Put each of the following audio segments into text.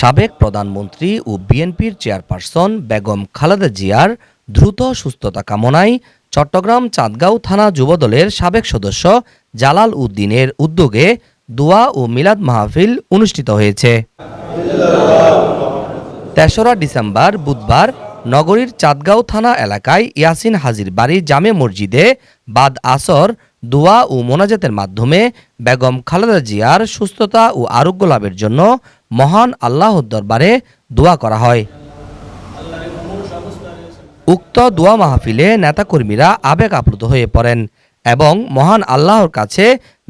সাবেক প্রধানমন্ত্রী ও বিএনপির চেয়ারপারসন বেগম খালেদা জিয়ার দ্রুত সুস্থতা কামনায় চট্টগ্রাম চাঁদগাঁও থানা যুবদলের সাবেক সদস্য জালাল উদ্দিনের উদ্যোগে দোয়া ও মিলাদ মাহফিল অনুষ্ঠিত হয়েছে। তেসরা ডিসেম্বর বুধবার নগরীর চাঁদগাঁও থানা এলাকায় ইয়াসিন হাজির বাড়ি জামে মসজিদে বাদ আসর দোয়া ও মোনাজাতের মাধ্যমে বেগম খালেদা জিয়ার সুস্থতা ও আরোগ্য লাভের জন্য মহান আল্লাহর দরবারে দোয়া করা হয়। উক্ত দোয়া মাহফিলে নেতাকর্মীরা আবেগ আপ্লুত হয়ে পড়েন এবং মহান আল্লাহর কাছে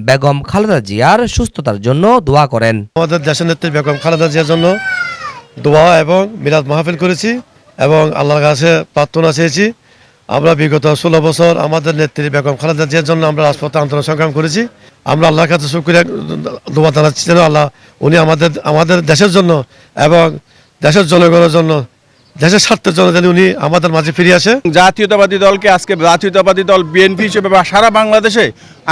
বেগম খালেদা জিয়ার সুস্থতার জন্য দোয়া করেন। আমাদের দেশের নেত্রী বেগম খালেদা জিয়ার জন্য দোয়া এবং মিলাদ মাহফিল করেছি এবং আল্লাহর কাছে প্রার্থনা চেয়েছি। আমরা বিগত ষোলো বছর আমাদের নেত্রী বেগম খালেদা জিয়ার জন্য আমরা রাজপথে আন্দোলন সংগ্রাম করেছি। আমরা আল্লাহর কাছে শুক্রিয়া দোয়া জানাচ্ছি যেন আল্লাহ উনি আমাদের আমাদের দেশের জন্য এবং দেশের জনগণের জন্য, দেশের স্বার্থের জন্য যেন উনি আমাদের মাঝে ফিরে আসে। জাতীয়তাবাদী দলকে আজকে জাতীয়তাবাদী দল বিএনপি হিসেবে সারা বাংলাদেশে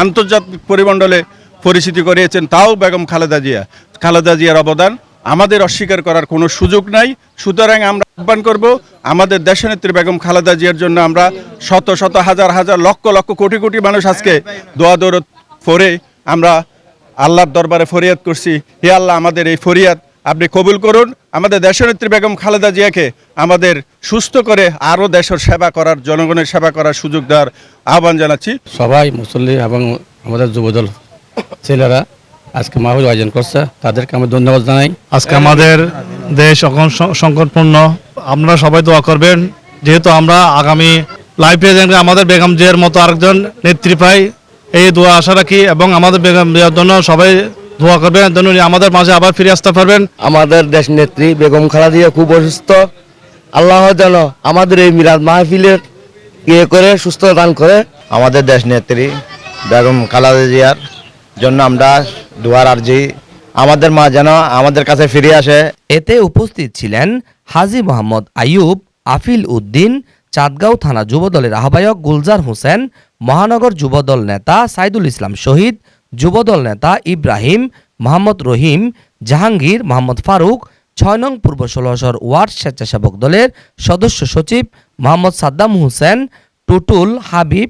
আন্তর্জাতিক পরিমণ্ডলে পরিচিতি করিয়েছেন তাও বেগম খালেদা জিয়া। খালেদা জিয়ার অবদান আমাদের অস্বীকার করার কোনো সুযোগ নাই। সুতরাং আমরা আহ্বান করব আমাদের দেশনেত্রী বেগম খালেদা জিয়ার জন্য আমরা শত শত হাজার হাজার লক্ষ লক্ষ কোটি কোটি মানুষ আজকে দোয়া দৌড় পরে আমরা আল্লাহর দরবারে ফরিয়াদ করছি। হে আল্লাহ আমাদের এই ফরিয়াদ আপনি কবুল করুন। আমাদের দেশনেত্রী বেগম খালেদা জিয়াকে আমাদের সুস্থ করে আরও দেশের সেবা করার জনগণের সেবা করার সুযোগ দেওয়ার আহ্বান জানাচ্ছি। সবাই মুসল্লি এবং আমাদের যুবদল ছেলেরা আজকে মাহফিল আয়োজন করছে। তাদেরকে আমি ধন্যবাদ জানাই। আজকে আমাদের দেশ এখন সংকটপূর্ণ। আপনারা সবাই দোয়া করবেন। যেহেতু আমরা আগামী লাইফ প্রেজেন্টে আমাদের বেগম জিয়ার মতো আরেকজন নেত্রী পাই, এই দোয়া আশা রাখি এবং আমাদের বেগম জিয়ার জন্য সবাই দোয়া করবেন। উনি আমাদের মাঝে আবার ফিরে আসতে পারবেন। আমাদের দেশ নেত্রী বেগম খালেদা খুব অসুস্থ। আল্লাহ যেন আমাদের এই মিলাদ মাহফিলের ইয়ে করে সুস্থ দান করে। আমাদের দেশ নেত্রী বেগম খালেদা জিয়ার জন্য আমরা দুয়ার আর্জি আমাদের মা যেন আমাদের কাছে ফিরে আসে। এতে উপস্থিত ছিলেন হাজি মোহাম্মদ আইয়ুব আফিল উদ্দিন, চাঁদগাঁও থানা যুবদলের আহ্বায়ক গুলজার হোসেন, মহানগর যুবদল নেতা সাইদুল ইসলাম শহীদ, যুবদল নেতা ইব্রাহিম, মোহাম্মদ রহিম, জাহাঙ্গীর, মোহাম্মদ ফারুক, ছয় নং পূর্ব ষোলশর ওয়ার্ড স্বেচ্ছাসেবক দলের সদস্য সচিব মোহাম্মদ সাদ্দাম হোসেন, টুটুল হাবিব,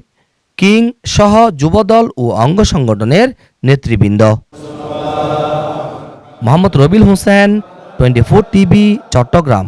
কিং সহ যুবদল ও অঙ্গ সংগঠনের নেতৃবৃন্দ। Mohammad Robil Hossain twenty four TV Chattogram.